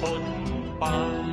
ให้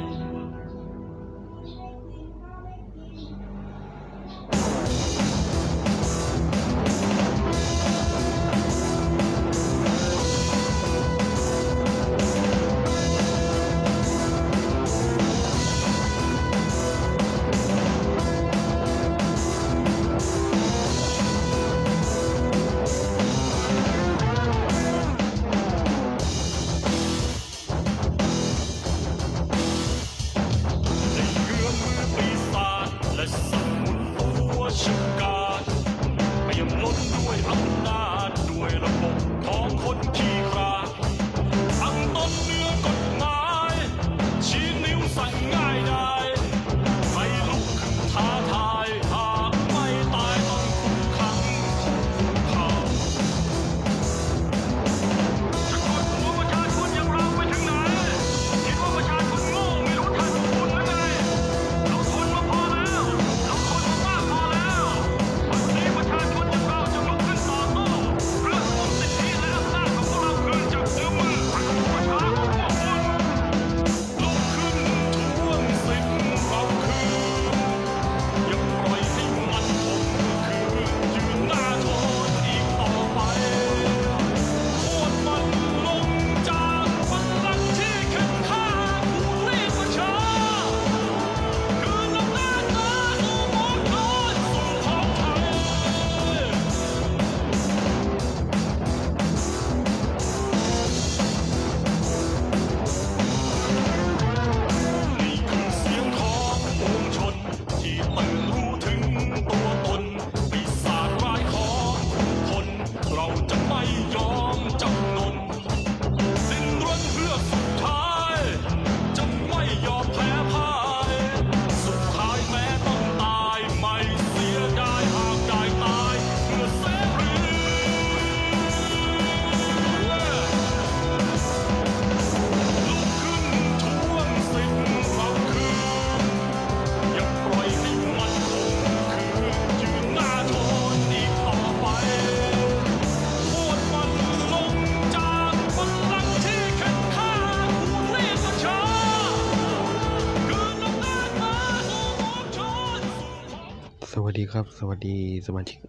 สวัสดีครับ สวัสดีสมาชิก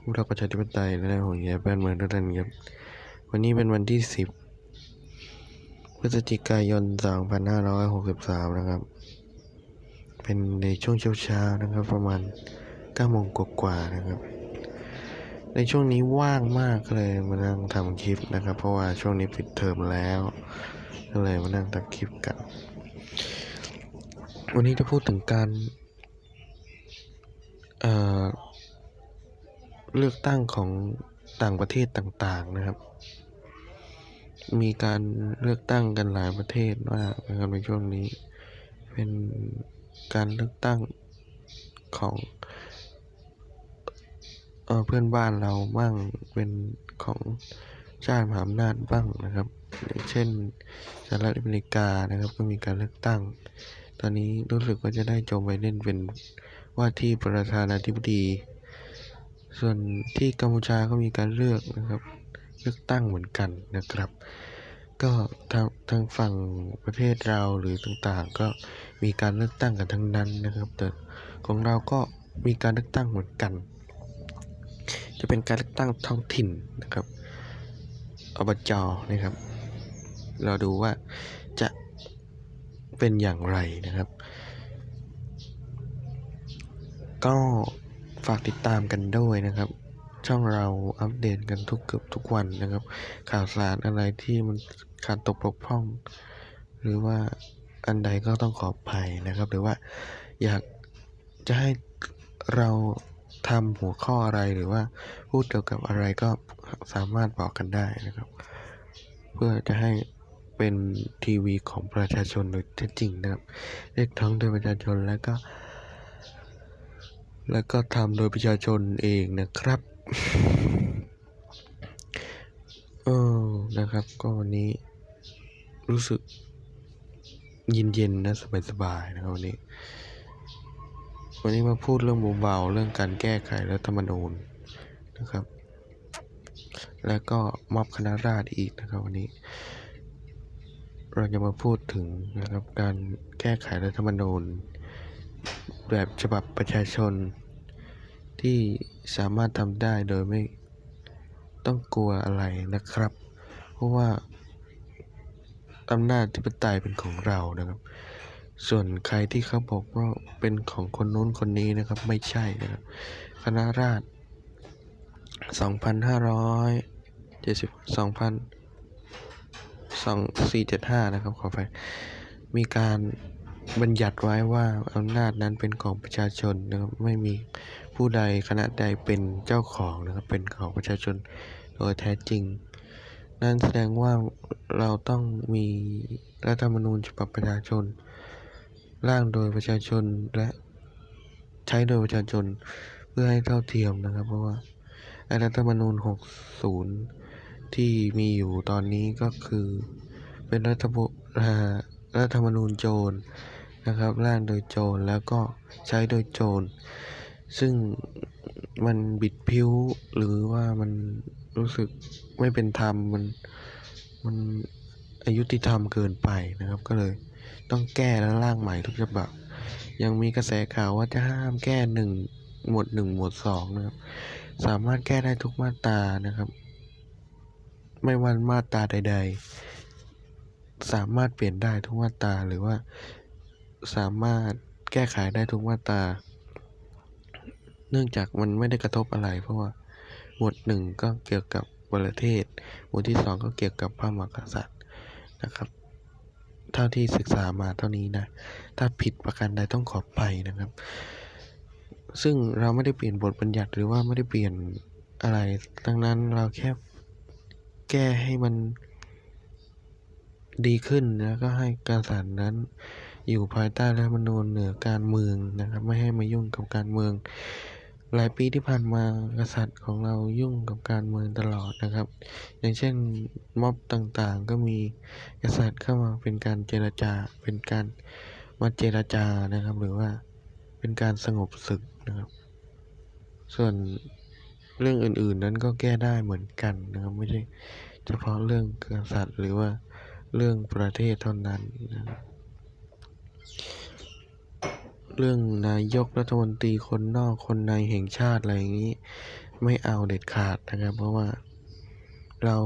ผู้รักประชาธิปไตยและหัวแย่บ้านเมืองทุกท่านครับ วันนี้เป็นวันที่ 10 พฤศจิกายน 2563 นะครับ เป็นในช่วงเช้าๆนะครับ ประมาณ9โมงกว่าๆนะครับ ในช่วงนี้ว่างมากก็เลยมานั่งทำคลิปนะครับ เพราะว่าช่วงนี้ปิดเทอมแล้วก็เลยมานั่งทำคลิปกัน วันนี้จะพูดถึงการ เเลือกตั้งของต่างประเทศต่างๆนะครับ มีการเลือกตั้งกันหลายประเทศมากนะครับในช่วงนี้ เป็นการเลือกตั้งของเออเพื่อนบ้านเราบ้างเป็นของชาติมหาอำนาจบ้างนะครับอย่างเช่นสหรัฐอเมริกานะครับ ก็มีการเลือกตั้ง ตอนนี้รู้สึกว่าจะได้โจไบเดนเป็น ว่าที่ประธานาธิบดี ส่วนที่กัมพูชาก็มีการเลือกนะครับเลือกตั้งเหมือนกันนะครับ ก็ทางทางฝั่งประเทศเราหรือต่างๆ ก็มีการเลือกตั้งกันทั้งนั้นนะครับ แต่ของเราก็มีการเลือกตั้งเหมือนกัน จะเป็นการเลือกตั้งท้องถิ่นนะครับอบจนะครับ เราดูว่าจะเป็นอย่างไรนะครับ ก็ฝากติดตามกันด้วยนะครับ ช่องเราอัปเดตกันทุกเกือบทุกวันนะครับ ข่าวสารอะไรที่มันขาดตกบกพร่อง หรือว่าอันใดก็ต้องขออภัยนะครับ หรือว่าอยากจะให้เราทำหัวข้ออะไรหรือว่าพูดเกี่ยวกับอะไรก็สามารถบอกกันได้นะครับ เพื่อจะให้เป็นทีวีของประชาชนโดยแท้จริงนะครับเรียกท้องโดยประชาชนแล้วก็ แล้วก็ทำโดยประชาชนเองนะครับเออนะครับ ก็วันนี้รู้สึกเย็นๆนะสบายๆนะครับวันนี้ วันนี้มาพูดเรื่องเบาๆเรื่องการแก้ไขรัฐธรรมนูญนะครับ แล้วก็มอบคณะราษฎรอีกนะครับวันนี้ เราจะมาพูดถึงนะครับการแก้ไขรัฐธรรมนูญแบบฉบับประชาชน ที่สามารถทำได้โดยไม่ต้องกลัวอะไรนะครับ เพราะว่าอำนาจธิปไตยเป็นของเรานะครับ ส่วนใครที่เขาบอกว่าเป็นของคนนู้นคนนี้นะครับ ไม่ใช่นะครับคณะราษฎร2,570 2,2475 นะครับ ขอไปมีการบัญญัติไว้ว่าอำนาจนั้นเป็นของประชาชนนะครับ ไม่มี ผู้ใดคณะใดเป็นเจ้าของนะครับ เป็นของประชาชนโดยแท้จริง นั่นแสดงว่าเราต้องมีรัฐธรรมนูญฉบับประชาชน ร่างโดยประชาชนและใช้โดยประชาชนเพื่อให้เท่าเทียมนะครับ เพราะว่ารัฐธรรมนูญ 60 ที่มีอยู่ตอนนี้ก็คือเป็นรัฐธรรมอ่ารัฐธรรมนูญโจรนะครับ ร่างโดยโจรแล้วก็ใช้โดยโจร ซึ่งมันบิดพิ้วหรือว่ามันรู้สึกไม่เป็นธรรมมันมันอายุติธรรมเกินไปนะครับ ก็เลยต้องแก้และร่างใหม่ทุกฉบับ ยังมีกระแสข่าวว่าจะห้ามแก้หนึ่งหมวดหนึ่งหมวดสองนะครับ สามารถแก้ได้ทุกมาตรานะครับ ไม่ว่ามาตราใด ๆ สามารถเปลี่ยนได้ทุกมาตราหรือว่าสามารถแก้ไขได้ทุกมาตรา เนื่องจากมันไม่ได้กระทบอะไร เพราะว่าหมวดหนึ่งก็เกี่ยวกับประเทศ หมวดที่สองก็เกี่ยวกับพระมหากษัตริย์นะครับ เท่าที่ศึกษามาเท่านี้นะ ถ้าผิดประการใดต้องขอไปนะครับ ซึ่งเราไม่ได้เปลี่ยนบทบัญญัติหรือว่าไม่ได้เปลี่ยนอะไรดังนั้นเราแค่แก้ให้มันดีขึ้นแล้วก็ให้กษัตริย์นั้นอยู่ภายใต้รัฐธรรมนูญเหนือการเมืองนะครับ ไม่ให้มายุ่งกับการเมือง หลายปีที่ผ่านมากษัตริย์ของเรายุ่งกับการเมืองตลอดนะครับ อย่างเช่นม็อบต่างๆ ก็มีกษัตริย์เข้ามาเป็นการเจรจา เป็นการมาเจรจานะครับ หรือว่าเป็นการสงบศึกนะครับ ส่วนเรื่องอื่นๆนั้นก็แก้ได้เหมือนกันนะครับ ไม่ใช่เฉพาะเรื่องกษัตริย์หรือว่าเรื่องประเทศเท่านั้นนะครับ เรื่องนายกรัฐมนตรีคนนอกคนในแห่งชาติอะไรอย่างนี้ ไม่เอาเด็ดขาดนะครับ เพราะว่าเรา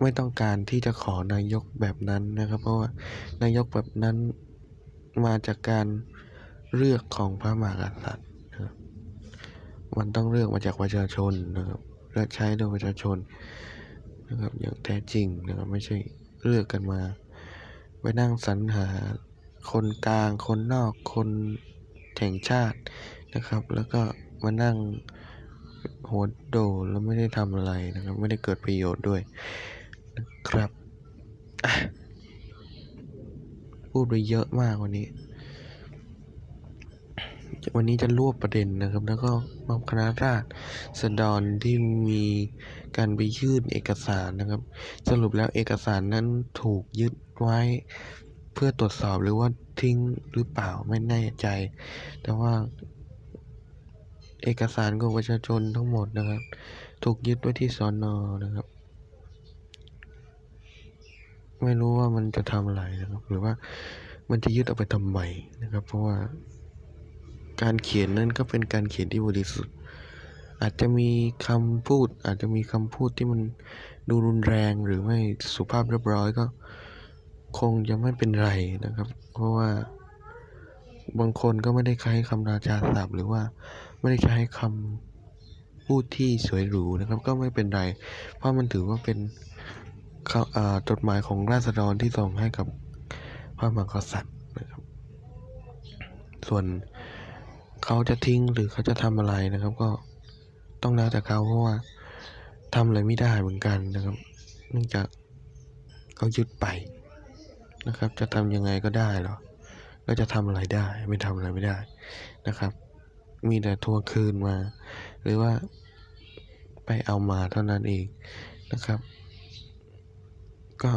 ไม่ต้องการที่จะขอนายกแบบนั้นนะครับ เพราะว่านายกแบบนั้นมาจากการเลือกของพระมหากษัตริย์นะครับมันต้องเลือกมาจากประชาชนนะครับ และใช้โดยประชาชนนะครับอย่างแท้จริงนะครับไม่ใช่เลือกกันมา ไปนั่งสรรหา คนกลาง คนนอก คนแห่งชาตินะครับ แล้วก็มานั่งโหดโดแล้วไม่ได้ทำอะไรนะครับ ไม่ได้เกิดประโยชน์ด้วยนะครับ พูดไปเยอะมากวันนี้ วันนี้จะรวบประเด็นนะครับ แล้วก็มอบคณะราษฎรที่มีการไปยื่นเอกสารนะครับ สรุปแล้วเอกสารนั้นถูกยึดไว้ เพื่อตรวจสอบหรือว่าทิ้งหรือเปล่าไม่แน่ใจ แต่ว่า เอกสารของประชาชนทั้งหมดนะครับ ถูกยึดไว้ที่สอนอนะครับ ไม่รู้ว่ามันจะทำอะไรนะครับ หรือว่ามันจะยึดเอาไปทำไมนะครับ เพราะว่า การเขียนนั้นก็เป็นการเขียนที่บริสุทธิ์อาจจะมีคำพูด อาจจะมีคำพูดที่มันดูรุนแรงหรือไม่สุภาพเรียบร้อยก็ คงจะไม่เป็นไรนะครับ เพราะว่าบางคนก็ไม่ได้ใช้คำราชาศัพท์หรือว่าไม่ได้ใช้คำพูดที่สวยหรูนะครับ ก็ไม่เป็นไร เพราะมันถือว่าเป็นจดหมายของราษฎรที่ส่งให้กับพระมหากษัตริย์นะครับ ส่วนเขาจะทิ้งหรือเขาจะทำอะไรนะครับ ก็ต้องแล้วแต่เขาเพราะว่าทำอะไรไม่ได้เหมือนกันนะครับ เนื่องจากเขายึดไป นะครับ จะทำยังไงก็ได้หรอ ก็จะทำอะไรได้ ไม่ทำอะไรไม่ได้นะครับ มีแต่ทวงคืนมา หรือว่าไปเอามาเท่านั้นเองนะครับ ก็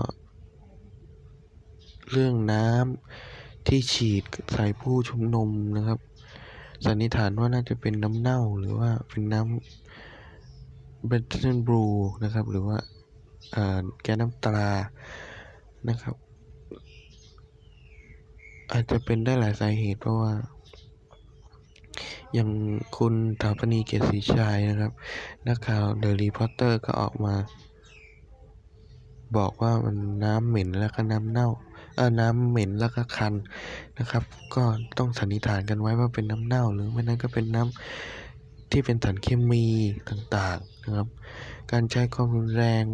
เรื่องน้ำที่ฉีดใส่ผู้ชุมนุมนะครับสันนิษฐานว่าน่าจะเป็นน้ำเน่าหรือว่าเป็นน้ำเบนซินบลูนะครับ หรือว่าแก๊สน้ำตานะครับ อาจจะเป็นได้หลายสาเหตุ เพราะว่า อย่างคุณถาปนีเกียรติศรีชัยนะครับ นักข่าวเดอะรีพอร์เตอร์ก็ออกมา บอกว่ามันน้ำเหม็นแล้วก็น้ำเน่าเออน้ำเหม็นแล้วก็คันนะครับ ก็ต้องสันนิษฐานกันไว้ว่าเป็นน้ำเน่า หรือไม่นั้นก็เป็นน้ำที่เป็นสารเคมีต่างๆนะครับ การใช้ความรุนแรง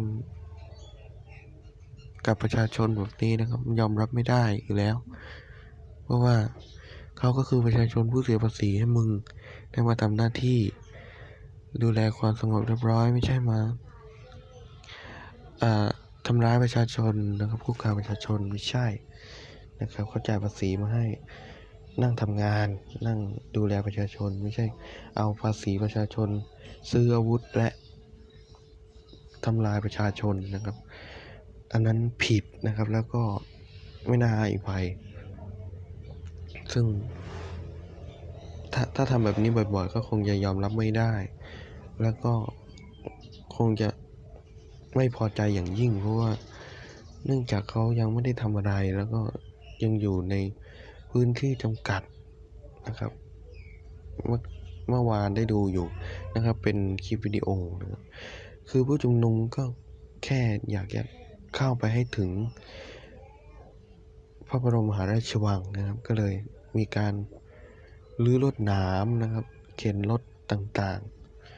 กับประชาชนแบบนี้นะครับ ยอมรับไม่ได้อยู่แล้ว เพราะว่าเขาก็คือประชาชนผู้เสียภาษีให้มึงได้มาทำหน้าที่ ดูแลความสงบเรียบร้อยไม่ใช่มาทำร้ายประชาชนนะครับคุกคามประชาชนไม่ใช่นะครับเขาจ่ายภาษีมาให้นั่งทำงาน นั่งดูแลประชาชนไม่ใช่เอาภาษีประชาชน ซื้ออาวุธและทำลายประชาชนนะครับ อันนั้นผิดนะครับแล้วก็ไม่น่าอภัย ซึ่ง ถ้าถ้าทำแบบนี้บ่อยๆ ก็คงจะยอมรับไม่ได้ แล้วก็คงจะไม่พอใจอย่างยิ่ง เพราะว่าเนื่องจากเขายังไม่ได้ทำอะไรแล้วก็ยังอยู่ในพื้นที่จำกัดนะครับ เมื่อเมื่อวานได้ดูอยู่นะครับ เป็นคลิปวิดีโอนะครับคือผู้ชุมนุมก็แค่อยากจะเข้าไปให้ถึง พระบรมมหาราชวังนะครับก็เลย มีการรื้อรถน้ำนะครับ เข็นรถต่าง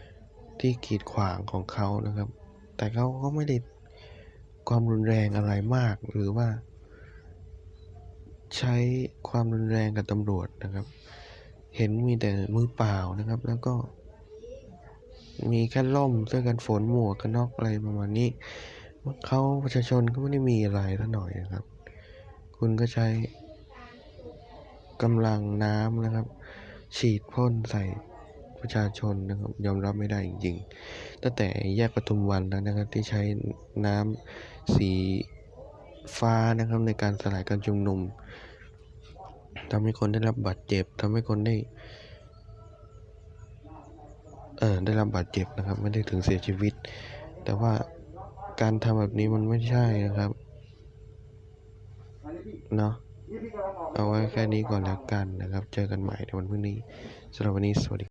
ๆ ที่กีดขวางของเขานะครับ แต่เขาก็ไม่ได้ความรุนแรงอะไรมากหรือว่า ใช้ความรุนแรงกับตำรวจนะครับ เห็นมีแต่มือเปล่านะครับ แล้วก็ มีแค่ล่มเสื้อกันฝนหมวกกันน็อกอะไรประมาณนี้เขาประชาชนก็ไม่ได้มีอะไรละหน่อยนะครับ คุณก็ใช้ กำลังน้ำนะครับ ฉีดพ่นใส่ประชาชนนะครับยอมรับไม่ได้จริงๆตั้งแต่แยกปทุมวันแล้วนะครับที่ใช้น้ำสีฟ้านะครับในการสลายการชุมนุมทำให้คนได้รับบาดเจ็บทำให้คนได้เออได้รับบาดเจ็บนะครับ ไม่ได้ถึงเสียชีวิต แต่ว่าการทำแบบนี้มันไม่ใช่นะครับเนาะ เอาไว้แค่นี้ก่อนแล้วกันนะครับ เจอกันใหม่ในวันพรุ่งนี้สำหรับวันนี้สวัสดี